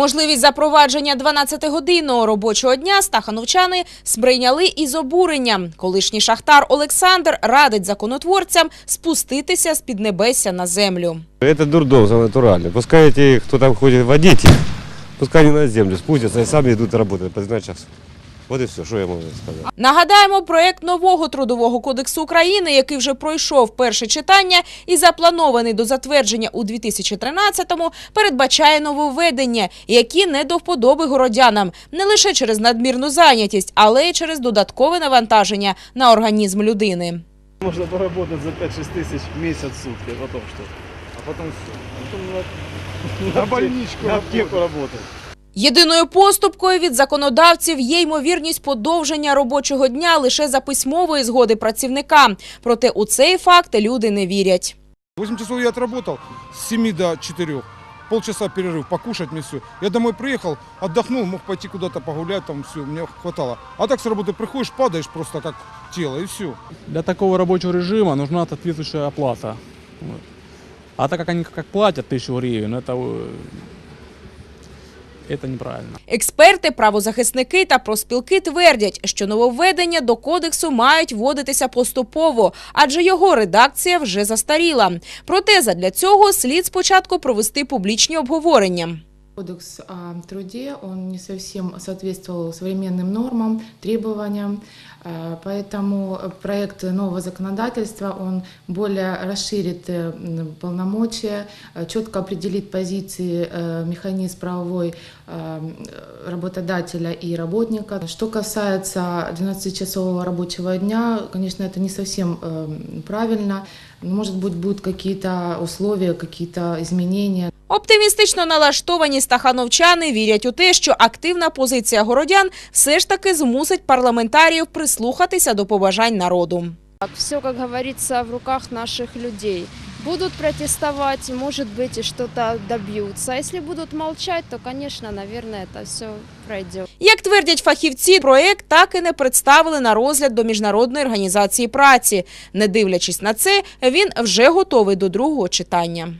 Можливість запровадження 12-годинного робочого дня стахановчани сприйняли із обуренням. Колишній шахтар Олександр радить законотворцям спуститися з піднебесся на землю. Це дурдом за натурально. Пускай ті, хто там ходить водити, пускай они на землю спустяться і самі йдуть працювати по часу. Вот и все, что я могу сказать. Нагадаємо, проект нового трудового кодексу України, який вже пройшов перше читання і запланований до затвердження у 2013-му, передбачає нововведення, які не до вподоби городянам не лише через надмірну зайнятість, але й через додаткове навантаження на організм людини. Можно поработать за 5-6 тысяч в месяц в сутки, а потом что? А потом все. На, на больничку, на аптеку работать. Єдиною поступкою від законодавців є ймовірність подовження робочого дня лише за письмової згоди працівника. Проте у цей факт люди не вірять. 8 часов я отработал с 7 до 4. Полчаса перерыв, покушать мне все. Я домой приехал, отдохнул, мог пойти куда-то погулять, там все, мне хватало. А так с работы приходишь, падаешь просто как тело и все. Для такого рабочего режима нужна соответствующая оплата. Вот. А так как они как платят тысячу гривен, это, это неправильно. Експерти, правозахисники та проспілки твердять, що нововведення до кодексу мають вводитися поступово, адже його редакція вже застаріла. Проте задля цього слід спочатку провести публічні обговорення. Кодекс о труде, он не совсем соответствовал современным нормам, требованиям, э, поэтому проект нового законодательства, он более расширит э, полномочия, э, четко определит позиции, механизм правовой работодателя и работника. Что касается 12-часового рабочего дня, конечно, это не совсем правильно. Может быть, будут какие-то условия, какие-то изменения. Оптимістично налаштовані стахановчани вірять у те, що активна позиція городян все ж таки змусить парламентаріїв прислухатися до побажань народу. Все, как говорится, в руках наших людей. Будут протестовать, может быть, и что-то добьются. А если будут молчать, то, конечно, наверное, это все пройдет. Як твердять фахівці, проект так і не представили на розгляд до міжнародної організації праці. Не дивлячись на це, він вже готовий до другого читання.